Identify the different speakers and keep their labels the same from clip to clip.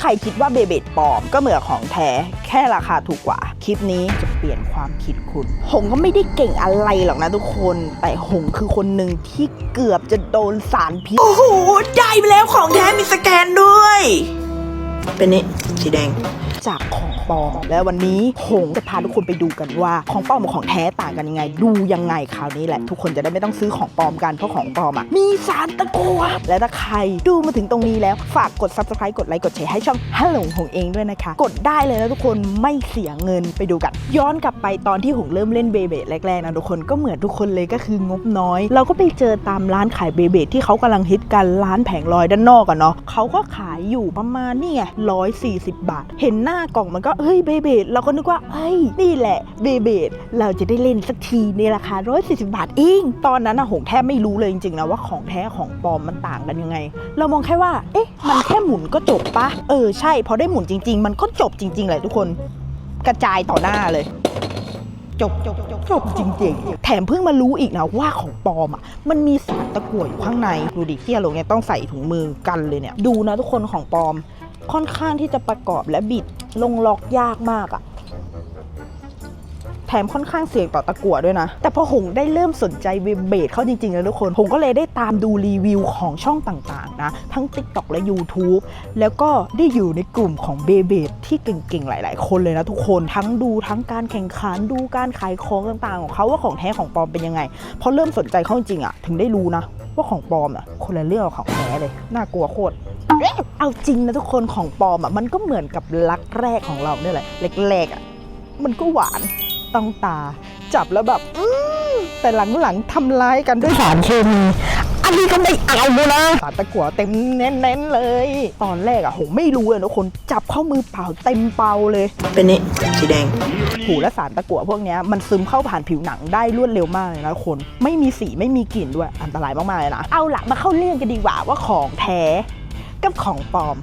Speaker 1: ใครคิดว่าเบเบดปลอมก็เหมือนของแท้แค่ราคาถูกกว่า คลิปนี้จะเปลี่ยนความคิดคุณ หงก็ไม่ได้เก่งอะไรหรอกนะทุกคน แต่หงคือคนหนึ่งที่เกือบจะโดนสารพิษ
Speaker 2: โอ้โห ได้ไปแล้วของแท้มีสแกนด้วย เป็นนี่สีแดง
Speaker 1: จากของปลอม และวันนี้หงจะพาทุกคนไปดูกันว่าของปลอมกับของแท้ต่างกันยังไง ดูยังไงคราวนี้แหละ ทุกคนจะได้ไม่ต้องซื้อของปลอมกันเพราะของปลอมอะมีสารตะกัวและถ้าใครดูมาถึงตรงนี้แล้วฝากกด subscribe กดไลค์กดแชร์ให้ช่องฮัลโหลหงเองด้วยนะคะ กดได้เลยนะทุกคนไม่เสียเงินไปดูกัน ย้อนกลับไปตอนที่หงเริ่มเล่นเบเบดแรกๆนะทุกคนก็เหมือนทุกคนเลยก็คืองบน้อย เราก็ไปเจอตามร้านขายเบเบดที่เขากำลังฮิตกันร้านแผงลอยด้านนอกอะเนาะเขาก็ขายอยู่ประมาณนี่ไงร้อยสี่สิบบาท เห็นหน้ากล่องมันก็เฮ้ยเบเบดเราก็นึกว่าเฮ้ยนี่แหละเบเบดเราจะได้เล่นสักทีในราคาร้อยสี่สิบาทเองตอนนั้นอะหงแทบไม่รู้เลยจริงๆนะว่าของแท้ของปลอมมันต่างกันยังไง เรามองแค่ว่า เอ๊ะ มันแค่หมุนก็จบปะเออใช่พอได้หมุนจริง ๆ มันก็จบจริงๆแหละทุกคน กระจายต่อหน้าเลยจบจบจบจบจริงๆ แถมเพิ่งมารู้อีกนะว่าของปลอมอะมันมีสารตะกั่วอยู่ข้างใน ดูดิที่เราเนี่ยต้องใส่ถุงมือกันเลยเนี่ย ดูนะทุกคนของปลอมค่อนข้างที่จะประกอบและบิด ลงล็อกยากมากอะแถมค่อนข้างเสี่ยงต่อตะกั่วด้วยนะ แต่พอหงได้เริ่มสนใจเบสเข้าจริงๆแล้วทุกคน หงก็เลยได้ตามดูรีวิวของช่องต่างๆนะ ทั้ง TikTok และ YouTube แล้วก็ได้อยู่ในกลุ่มของเบเบดที่เก่งๆ หลายๆ คนเลยนะทุกคนทั้งดูทั้งการแข่งขันดูการขายของต่างๆ ของเขาว่าของแท้ของปลอมเป็นยังไงพอเริ่มสนใจเข้าจริงๆอะถึงได้รู้นะ ว่าของปลอมอะคนละเรื่องของแท้เลยน่ากลัวโคตร เอาจริงนะทุกคนของปลอมอะมันก็เหมือนกับรักแรกของเราเนี่ยแหละแรกๆอะมันก็หวานต้องตา จับแล้วแบบอืมแต่หลังๆทำร้ายกันด้วยสารเคมีอันนี้ก็ไม่เอานะสารตะกั่วเต็มเน้นๆเลย ตอนแรกอะผมไม่รู้เลยนะทุกคนจับเข้ามือเปล่าเต็มเปาเลย
Speaker 2: เป็นนี่สีแดง
Speaker 1: หูและสารตะกั่วพวกเนี้ยมันซึมเข้าผ่านผิวหนังได้รวดเร็วมากเลยนะคน ไม่มีสีไม่มีกลิ่นด้วยอันตรายมากๆเลยนะเอาละมาเข้าเรื่องกันดีกว่าว่าของแท้ กับของปลอม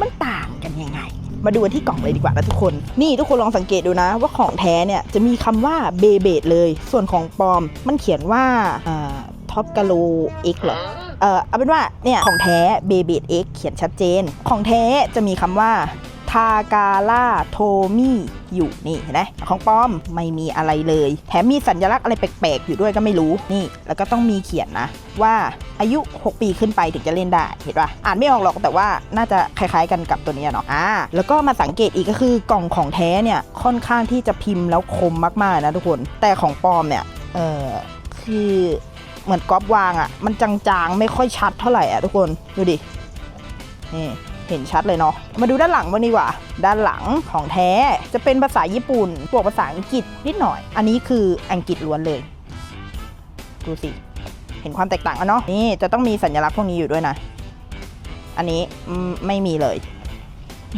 Speaker 1: มันต่างกันยังไง มาดูกันที่กล่องเลยดีกว่านะทุกคน นี่ทุกคนลองสังเกตดูนะ ว่าของแท้เนี่ยจะมีคำว่าเบเบดเลย ส่วนของปลอมมันเขียนว่าท็อปกาโลเอ็กเหรอเออเอาเป็นว่าเนี่ยของแท้เบเบดเอ็กเขียนชัดเจน ของแท้จะมีคำว่าทากาล่าโทมี่ อยู่นี่เห็นไหมของปลอมไม่มีอะไรเลย แถมมีสัญลักษณ์อะไรแปลกๆ อยู่ด้วยก็ไม่รู้นี่แล้วก็ต้องมีเขียนนะว่าอายุ 6 ปีขึ้นไปถึงจะเล่นได้เห็นปะอ่านไม่ออกหรอกแต่ว่าน่าจะคล้ายๆกันกับตัวนี้เนาะอ่าแล้วก็มาสังเกตอีกก็คือกล่องของแท้เนี่ยค่อนข้างที่จะพิมพ์แล้วคมมากๆนะทุกคน แต่ของปลอมเนี่ยเออคือเหมือนก๊อปวางอะ่ะมันจางๆ ไม่ค่อยชัดเท่าไหร่อะทุกคนดูดินี่ เห็นชัดเลยเนาะมาดูด้านหลังบ้างดีกว่า ด้านหลังของแท้จะเป็นภาษาญี่ปุ่นบวกภาษาอังกฤษนิดหน่อย อันนี้คืออังกฤษล้วนเลย ดูสิ เห็นความแตกต่างกันเนาะนี่จะต้องมีสัญลักษณ์พวกนี้อยู่ด้วยนะ อันนี้ไม่มีเลย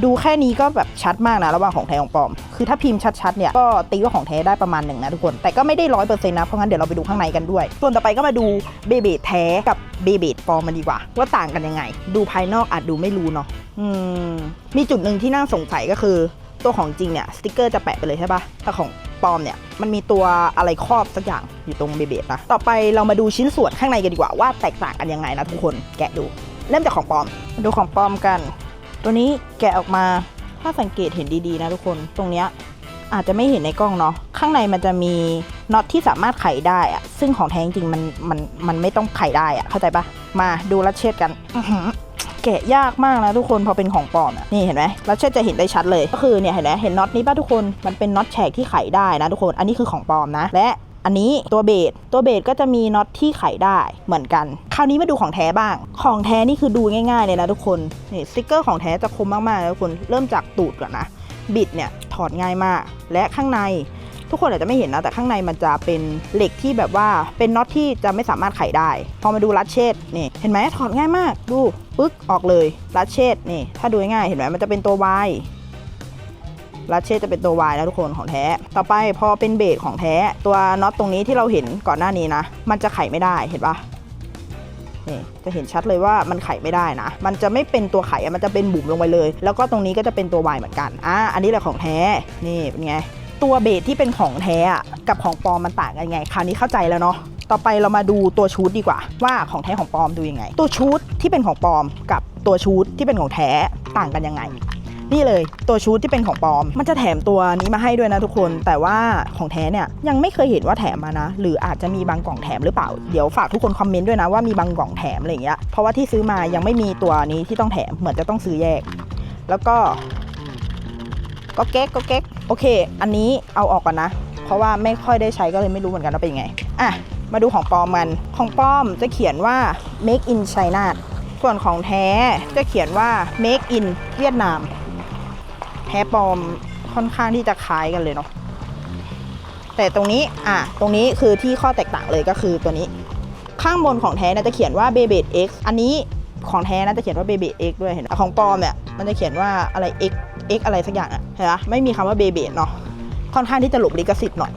Speaker 1: ดูแค่นี้ก็แบบชัดมากนะระหว่างของแท้ของปลอม คือถ้าพิมพ์ชัดๆเนี่ยก็ตีว่าของแท้ได้ประมาณหนึ่งนะทุกคน แต่ก็ไม่ได้ร้อยเปอร์เซ็นต์นะ เพราะงั้นเดี๋ยวเราไปดูข้างในกันด้วย ส่วนต่อไปก็มาดูเบเบดแท้กับเบเบดปลอมมันดีกว่า ว่าต่างกันยังไง ดูภายนอกอาจดูไม่รู้เนาะอืมมีจุดหนึ่งที่น่าสงสัยก็คือตัวของจริงเนี่ยสติกเกอร์จะแปะไปเลยใช่ปะแต่ของปลอมเนี่ยมันมีตัวอะไรครอบสักอย่างอยู่ตรงเบเบดนะต่อไปเรามาดูชิ้นส่วนข้างในกันดีกว่าว่าแตกต่างกันยังไงนะทุกคนแกะดู เริ่มจากของปลอม ดูของปลอมกัน ตัวนี้แกะออกมาถ้าสังเกตเห็นดีๆนะทุกคนตรงเนี้ยอาจจะไม่เห็นในกล้องเนาะข้างในมันจะมีน็อตที่สามารถไขได้อะซึ่งของแท้จริงมันมันมันไม่ต้องไขได้อะเข้าใจปะมาดูรัดเช็ดกันแกะยากมากนะทุกคนพอเป็นของปลอมอะนี่เห็นไหมรัดเช็ดจะเห็นได้ชัดเลย ก็คือเนี่ยเห็นไหมเห็นน็อตนี้ป่ะทุกคนมันเป็นน็อตแฉกที่ไขได้นะทุกคนอันนี้คือของปลอมนะ และ อันนี้ตัวเบสตัวเบสก็จะมีน็อตที่ไขได้เหมือนกัน คราวนี้มาดูของแท้บ้าง ของแท้นี่คือดูง่ายๆเลยนะทุกคนนี่สติกเกอร์ของแท้จะคมมากๆนะทุกคนเริ่มจากตูดก่อนนะบิดเนี่ยถอดง่ายมาก และข้างในทุกคนอาจจะไม่เห็นนะแต่ข้างในมันจะเป็นเหล็กที่แบบว่าเป็นน็อตที่จะไม่สามารถไขได้ พอมาดูรัดเชดนี่เห็นไหมถอดง่ายมาก ดูปึ๊กออกเลยรัดเชดนี่ถ้าดูง่ายเห็นไหมมันจะเป็นตัว Y ลัชเช่จะเป็นตัว Y นะทุกคนของแท้ ต่อไปพอเป็นเบสของแท้ ตัวน็อตตรงนี้ที่เราเห็นก่อนหน้านี้นะ มันจะไขไม่ได้เห็นปะนี่จะเห็นชัดเลยว่ามันไขไม่ได้นะ มันจะไม่เป็นตัวไขมันจะเป็นบุ๋มลงไปเลย แล้วก็ตรงนี้ก็จะเป็นตัว Y เหมือนกัน อะอันนี้แหละของแท้ นี่เป็นไง ตัวเบสที่เป็นของแท้อะกับของปลอมมันต่างกันไง คราวนี้เข้าใจแล้วเนาะต่อไปเรามาดูตัวชูดดีกว่า ว่าของแท้ของปลอมดูยังไง ตัวชูดที่เป็นของปลอมกับตัวชูดที่เป็นของแท้ต่างกันยังไง นี่เลยตัวชุดที่เป็นของปลอม มันจะแถมตัวนี้มาให้ด้วยนะทุกคน แต่ว่าของแท้เนี่ยยังไม่เคยเห็นว่าแถมมานะ หรืออาจจะมีบางกล่องแถมหรือเปล่า เดี๋ยวฝากทุกคนคอมเมนต์ด้วยนะว่ามีบางกล่องแถมอะไรอย่างเงี้ย เพราะว่าที่ซื้อมายังไม่มีตัวนี้ที่ต้องแถม เหมือนจะต้องซื้อแยก แล้วก็ก็เก๊กก็เก๊กโอเค อันนี้เอาออกก่อนนะ เพราะว่าไม่ค่อยได้ใช้ก็เลยไม่รู้เหมือนกันว่าเป็นยังไง อะ มาดูของปลอมมันของปลอมจะเขียนว่า make in China ส่วนของแท้จะเขียนว่า make in เวียดนาม แท้ปลอมค่อนข้างที่จะคล้ายกันเลยเนาะแต่ตรงนี้อะตรงนี้คือที่ข้อแตกต่างเลยก็คือตัวนี้ ข้างบนของแท้นะจะเขียนว่า b e b e X อันนี้ของแท้นะจะเขียนว่า b e b e X ด้วยเห็นไหมของปลอมเนี่ยมันจะเขียนว่าอะไร X X อะไรสักอย่างอะเห็นปะไม่มีคำว่า b e b e เนาะค่อนข้างที่จะหลบลิขสิทธิ์หน่อย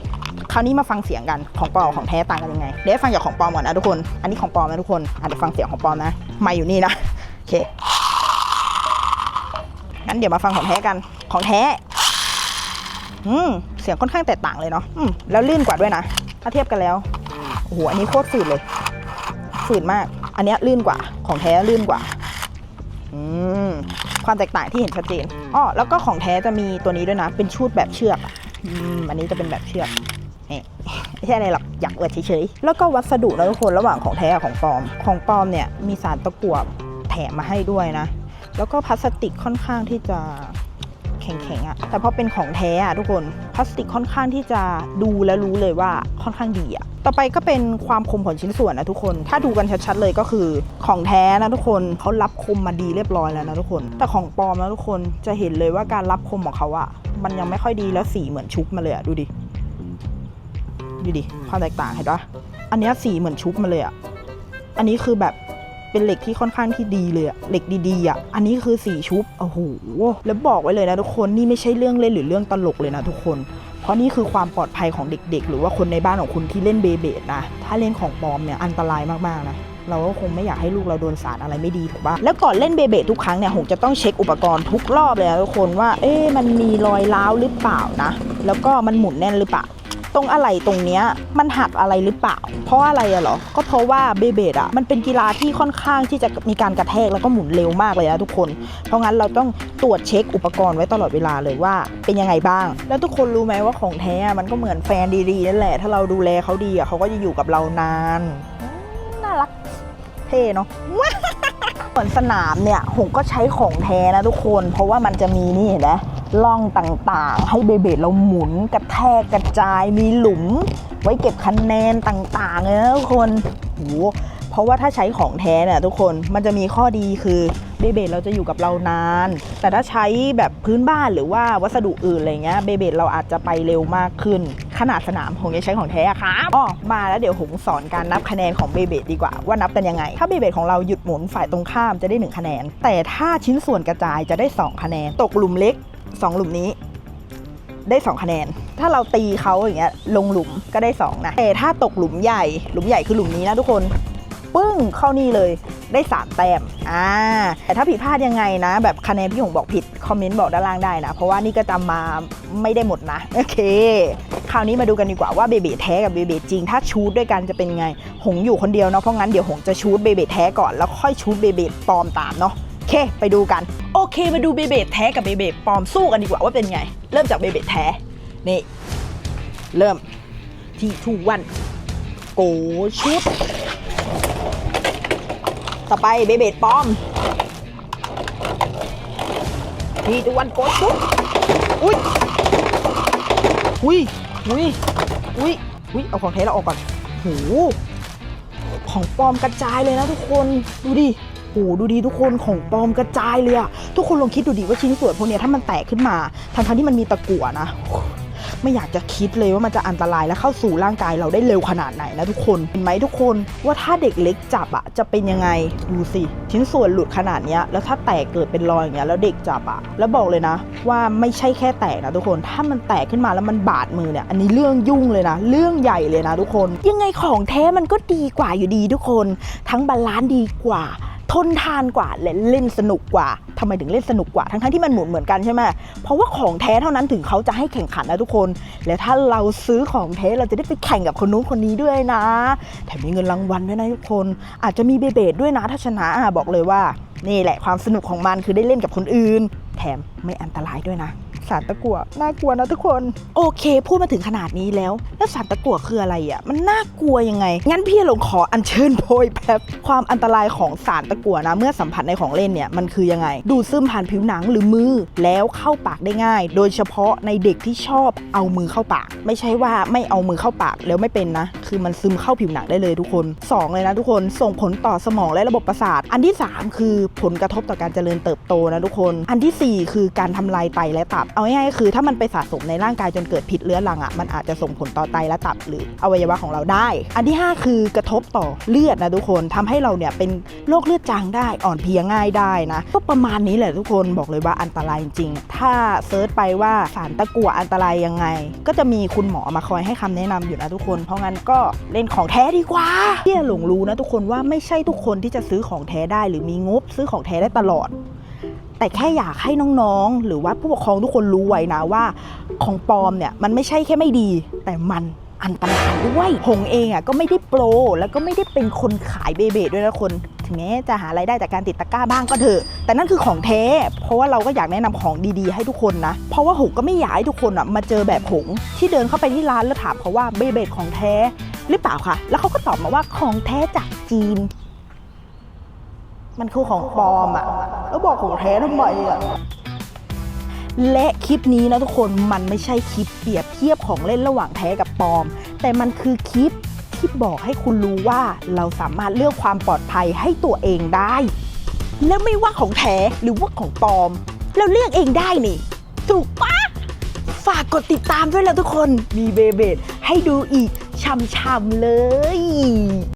Speaker 1: คราวนี้มาฟังเสียงกันของปลอมของแท้ต่างกันยังไงเดี๋ยวฟังจากของปลอมก่อนนะทุกคน อันนี้ของปลอมนะทุกคนอะเดี๋ยวฟังเสียงของปลอมนะม่อยู่นี่นะโอเคงั้นเดี๋ยวมาฟังของแท้กัน ของแท้ อืม เสียงค่อนข้างแตกต่างเลยเนาะอืมแล้วลื่นกว่าด้วยนะ ถ้าเทียบกันแล้ว โอ้โห อันนี้โคตรฝืดเลย ฝืดมาก อันนี้ลื่นกว่า ของแท้ลื่นกว่า อืม ความแตกต่างที่เห็นชัดเจน อ้อ แล้วก็ของแท้จะมีตัวนี้ด้วยนะ เป็นชุดแบบเชือกอะอืม อันนี้จะเป็นแบบเชือกนี่ไม่ใช่อะไรหรอกอยากอวดเฉยๆ แล้วก็วัสดุนะทุกคนระหว่างของแท้กับของปลอม ของปลอมเนี่ยมีสารตะกั่วแถมมาให้ด้วยนะ แล้วก็พลาสติกค่อนข้างที่จะ แข็งๆอะแต่พอเป็นของแท้อะทุกคนพลาสติกค่อนข้างที่จะดูและรู้เลยว่าค่อนข้างดีอะต่อไปก็เป็นความคมของชิ้นส่วนนะทุกคน ถ้าดูกันชัดๆเลยก็คือของแท้นะทุกคนเขารับคมมาดีเรียบร้อยแล้วนะทุกคน แต่ของปลอมนะทุกคนจะเห็นเลยว่าการรับคมของเขาอะมันยังไม่ค่อยดีแล้วสีเหมือนชุบมาเลยอะดูดิดูดิความแตกต่างเห็นปะอันนี้สีเหมือนชุบมาเลยอะอันนี้คือแบบ เป็นเหล็กที่ค่อนข้างที่ดีเลยอะเหล็กดีๆอะอันนี้คือสีชุบโอ้โหแล้วบอกไว้เลยนะทุกคนนี่ไม่ใช่เรื่องเล่นหรือเรื่องตลกเลยนะทุกคน เพราะนี่คือความปลอดภัยของเด็ก ๆ หรือว่าคนในบ้านของคุณที่เล่นเบเบดนะถ้าเล่นของปลอมเนี่ยอันตรายมากๆนะเราก็คงไม่อยากให้ลูกเราโดนสารอะไรไม่ดีถูกปะแล้วก่อนเล่นเบเบดทุกครั้งเนี่ยผมจะต้องเช็คอุปกรณ์ทุกรอบเลยนะทุกคนว่า เอ๊ะมันมีรอยร้าวหรือเปล่านะ แล้วก็มันหมุนแน่นหรือเปล่า ตรงอะไรตรงเนี้ยมันหักอะไรหรือเปล่า เพราะอะไรอะเหรอ ก็เพราะว่าเบเบดอะมันเป็นกีฬาที่ค่อนข้างที่จะมีการกระแทกแล้วก็หมุนเร็วมากเลยนะทุกคน เพราะงั้นเราต้องตรวจเช็คอุปกรณ์ไว้ตลอดเวลาเลยว่าเป็นยังไงบ้าง แล้วทุกคนรู้ไหมว่าของแท้มันก็เหมือนแฟนดีๆนั่นแหละ ถ้าเราดูแลเขาดีอะเขาก็จะอยู่กับเรานาน น่ารักเท่เนาะส่วนสนามเนี่ยผมก็ใช้ของแท้นะทุกคน เพราะว่ามันจะมีนี่เห็นไหม ล่องต่างๆ ให้เบเบดเราหมุนกระแทกกระจายมีหลุม ไว้เก็บคะแนนต่างๆเลยนะทุกคนโหเพราะว่าถ้าใช้ของแท้เนี่ยทุกคนมันจะมีข้อดีคือเบเบดเราจะอยู่กับเรานาน แต่ถ้าใช้แบบพื้นบ้านหรือว่าวัสดุอื่นอะไรเงี้ยเบเบดเราอาจจะไปเร็วมากขึ้น ขนาดสนามผมจะใช้ของแท้ครับอ๋อมาแล้วเดี๋ยวผมสอนการนับคะแนนของเบเบดดีกว่า ว่านับกันยังไง ถ้าเบเบดของเราหยุดหมุนฝ่ายตรงข้ามจะได้ 1 คะแนน แต่ถ้าชิ้นส่วนกระจายจะได้ 2 คะแนน ตกหลุมเล็ก 2 หลุมนี้ ได้ 2 คะแนน ถ้าเราตีเขาอย่างเงี้ยลงหลุมก็ได้ 2 นะแต่ถ้าตกหลุมใหญ่ หลุมใหญ่คือหลุมนี้นะทุกคนปึ้งเข้านี่เลยได้ 3 แต้มอ่าแต่ถ้าผิดพลาดยังไงนะ แบบคะแนนพี่หงบอกผิด คอมเมนต์บอกด้านล่างได้นะ เพราะว่านี่ก็จำมาไม่ได้หมดนะ โอเค คราวนี้มาดูกันดีกว่าว่าเบเบแท้กับเบเบจริง ถ้าชูดด้วยกันจะเป็นไง หงอยู่คนเดียวเนาะเพราะงั้นเดี๋ยวหงจะชูดเบเบแท้ก่อนแล้วค่อยชูดเบเบปลอมตามเนาะ เค ไปดูกัน โอเค มาดูเบเบแท้กับเบเบปลอมสู้กันดีกว่าว่าเป็นไง เริ่มจากเบเบแท้ นี่ เริ่มที่ทูวันโกชุด ต่อไปเบเบดปลอม ทีทูวันโกชุด อุ้ยอุ้ยอุ้ยอุ้ยอุ้ยเอาของแท้เราออกก่อนโหของปลอมกระจายเลยนะทุกคน ดูดิ โหดูดีทุกคนของปลอมกระจายเลยอะทุกคนลองคิดดูดิว่าชิ้นส่วนพวกเนี้ยถ้ามันแตกขึ้นมาทั้งๆที่มันมีตะกั่วนะไม่อยากจะคิดเลยว่ามันจะอันตรายและเข้าสู่ร่างกายเราได้เร็วขนาดไหนนะทุกคนเห็นไหมทุกคนว่าถ้าเด็กเล็กจับอะจะเป็นยังไงดูสิชิ้นส่วนหลุดขนาดเนี้ยแล้วถ้าแตกเกิดเป็นรอยอย่างเงี้ยแล้วเด็กจับอะแล้วบอกเลยนะ ว่าไม่ใช่แค่แตกนะทุกคน ถ้ามันแตกขึ้นมาแล้วมันบาดมือเนี่ยอันนี้เรื่องยุ่งเลยนะ เรื่องใหญ่เลยนะทุกคน ยังไงของแท้มันก็ดีกว่าอยู่ดีทุกคน ทั้งบาลานซ์ดีกว่า ทนทานกว่าและเล่นสนุกกว่าทำไมถึงเล่นสนุกกว่า ทั้งๆที่มันหมุนเหมือนกันใช่ไหมเพราะว่าของแท้เท่านั้นถึงเขาจะให้แข่งขันนะทุกคน และถ้าเราซื้อของแท้เราจะได้ไปแข่งกับคนนู้นคนนี้ด้วยนะ แถมมีเงินรางวัลด้วยนะทุกคน อาจจะมีเบเบดด้วยนะถ้าชนะบอกเลยว่า นี่แหละความสนุกของมันคือได้เล่นกับคนอื่น แถมไม่อันตรายด้วยนะ สารตะกั่วน่ากลัวนะทุกคน โอเค พูดมาถึงขนาดนี้แล้ว แล้วสารตะกั่วคืออะไรอะ มันน่ากลัวยังไง งั้นพี่หลงขออัญเชิญโพยแป๊บความอันตรายของสารตะกั่วนะ เมื่อสัมผัสในของเล่นเนี่ยมันคือยังไง ดูดซึมผ่านผิวหนังหรือมือแล้วเข้าปากได้ง่าย โดยเฉพาะในเด็กที่ชอบเอามือเข้าปาก ไม่ใช่ว่าไม่เอามือเข้าปากแล้วไม่เป็นนะ คือมันซึมเข้าผิวหนังได้เลยทุกคนสองเลยนะทุกคนส่งผลต่อสมองและระบบประสาท อันที่สามคือผลกระทบต่อการเจริญเติบโตนะทุกคน อันที่สี่คือการทำลายไตและตับเอาง่ายๆคือถ้ามันไปสะสมในร่างกายจนเกิดพิษเรื้อรังอะมันอาจจะส่งผลต่อไตและตับหรืออวัยวะของเราได้ อันที่ห้าคือกระทบต่อเลือดนะทุกคนทำให้เราเนี่ยเป็นโรคเลือดจางได้อ่อนเพลียง่ายได้นะก็ประมาณนี้แหละทุกคนบอกเลยว่าอันตรายจริง ถ้าเซิร์ชไปว่าสารตะกั่วอันตรายยังไง ก็จะมีคุณหมอมาคอยให้คำแนะนำอยู่นะทุกคน เพราะงั้นก็เล่นของแท้ดีกว่าที่หลงรู้นะทุกคนว่าไม่ใช่ทุกคนที่จะซื้อของแท้ได้ หรือมีงบซื้อของแท้ได้ตลอด แต่แค่อยากให้น้องๆ หรือว่าผู้ปกครองทุกคนรู้ไว้นะว่า ของปลอมเนี่ยมันไม่ใช่แค่ไม่ดี แต่มันอันตรายด้วยหงเองอะก็ไม่ได้โปร แล้วก็ไม่ได้เป็นคนขายเบเบด้วยนะคนถึงแม้จะหารายได้จากการติดตะกร้าบ้างก็เถอะแต่นั่นคือของแท้ เพราะว่าเราก็อยากแนะนำของดีๆให้ทุกคนนะ เพราะว่าหงก็ไม่อยากให้ทุกคนอะมาเจอแบบหงที่เดินเข้าไปที่ร้านแล้วถามเขาว่าเบเบดของแท้หรือเปล่าคะแล้วเขาก็ตอบมาว่าของแท้จากจีน มันคือของปลอมอะแล้วบอกของแท้ทำไมอะและคลิปนี้นะทุกคนมันไม่ใช่คลิปเปรียบเทียบของเล่นระหว่างแท้กับปลอม แต่มันคือคลิปที่บอกให้คุณรู้ว่าเราสามารถเลือกความปลอดภัยให้ตัวเองได้ แล้วไม่ว่าของแท้หรือว่าของปลอม เราเลือกเองได้นี่ ถูกปะฝากกดติดตามด้วยแล้วทุกคนมีเบเบดให้ดูอีกช่ำๆเลย